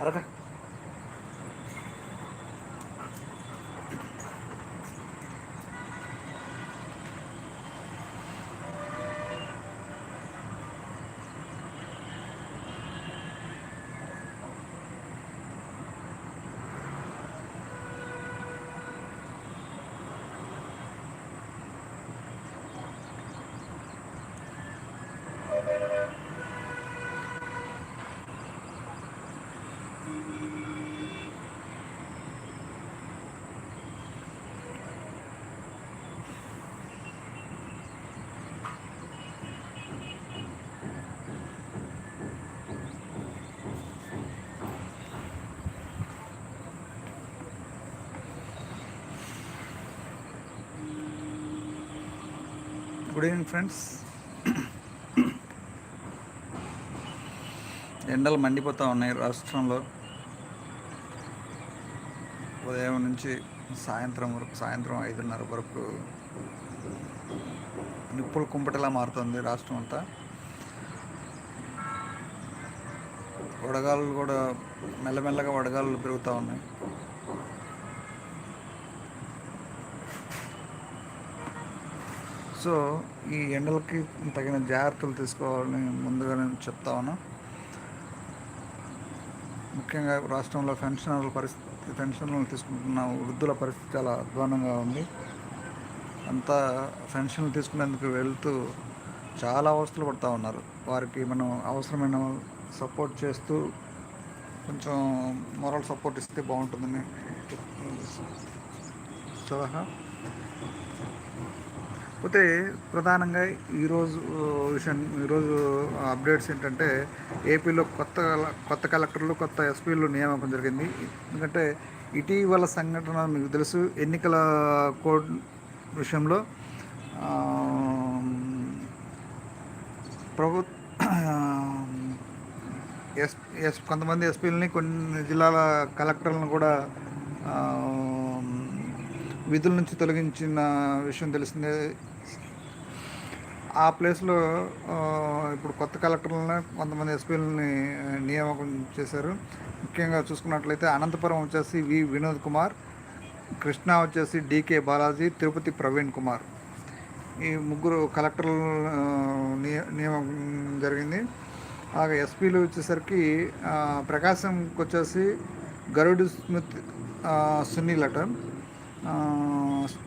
Tara na. Good evening friends. ఎండలు మండిపోతూ ఉన్నాయి రాష్ట్రంలో. ఉదయం నుంచి సాయంత్రం వరకు సాయంత్రం ఐదున్నర వరకు నిప్పులు కుంపటిలా మారుతుంది రాష్ట్రం అంతా. వడగాలు కూడా మెల్లమెల్లగా వడగాలు పెరుగుతూ ఉన్నాయి. సో ఈ ఎండలకి తగిన జాగ్రత్తలు తీసుకోవాలని ముందుగా నేను చెప్తా ఉన్నా. ముఖ్యంగా రాష్ట్రంలో పెన్షనర్ల పరిస్థితి పెన్షన్లు తీసుకుంటున్న వృద్ధుల పరిస్థితి చాలా అధ్వానంగా ఉంది. అంతా పెన్షన్లు తీసుకునేందుకు వెళ్తూ చాలా అవస్థలు పడుతూ ఉన్నారు. వారికి మనం అవసరమైన సపోర్ట్ చేస్తూ కొంచెం మొరల్ సపోర్ట్ ఇస్తే బాగుంటుందని సలహా పోతే ప్రధానంగా ఈరోజు విషయం ఈరోజు అప్డేట్స్ ఏంటంటే ఏపీలో కొత్త కొత్త కలెక్టర్లు కొత్త ఎస్పీలు నియామకం జరిగింది. ఎందుకంటే ఇటీవల సంఘటన మీకు తెలుసు ఎన్నికల కోడ్ విషయంలో ప్రభు ఎస్ ఎస్ కొంతమంది ఎస్పీలని కొన్ని జిల్లాల కలెక్టర్లను కూడా విధుల నుంచి తొలగించిన విషయం తెలిసిందే. ఆ ప్లేస్లో ఇప్పుడు కొత్త కలెక్టర్లని కొంతమంది ఎస్పీలని నియామకం చేశారు. ముఖ్యంగా చూసుకున్నట్లయితే అనంతపురం వచ్చేసి వి వినోద్ కుమార్ కృష్ణా వచ్చేసి డికే బాలాజీ తిరుపతి ప్రవీణ్ కుమార్. ఈ ముగ్గురు కలెక్టర్లు నియమం జరిగింది. అలాగే ఎస్పీలు వచ్చేసరికి ప్రకాశంకి వచ్చేసి గరుడు స్మిత్ సునీల్ అట.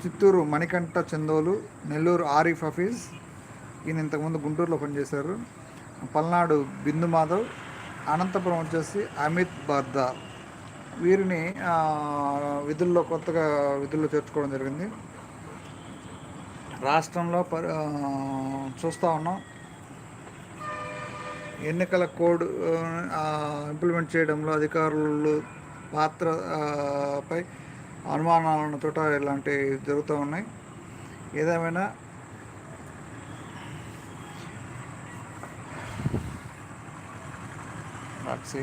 చిత్తూరు మణికంఠ చందోలు నెల్లూరు ఆరిఫ్ హఫీజ్. ఈయన ఇంతకుముందు గుంటూరులో పనిచేశారు. పల్నాడు బిందు మాధవ్. అనంతపురం వచ్చేసి అమిత్ బర్దా వీరిని విధుల్లో కొత్తగా విధుల్లో చేర్చుకోవడం జరిగింది. రాష్ట్రంలో పరి చూస్తూ ఉన్నాం. ఎన్నికల కోడ్ ఇంప్లిమెంట్ చేయడంలో అధికారులు పాత్రపై అనుమానాలను తోట ఇలాంటివి జరుగుతూ ఉన్నాయి. ఏదేమైనా రాక్సీ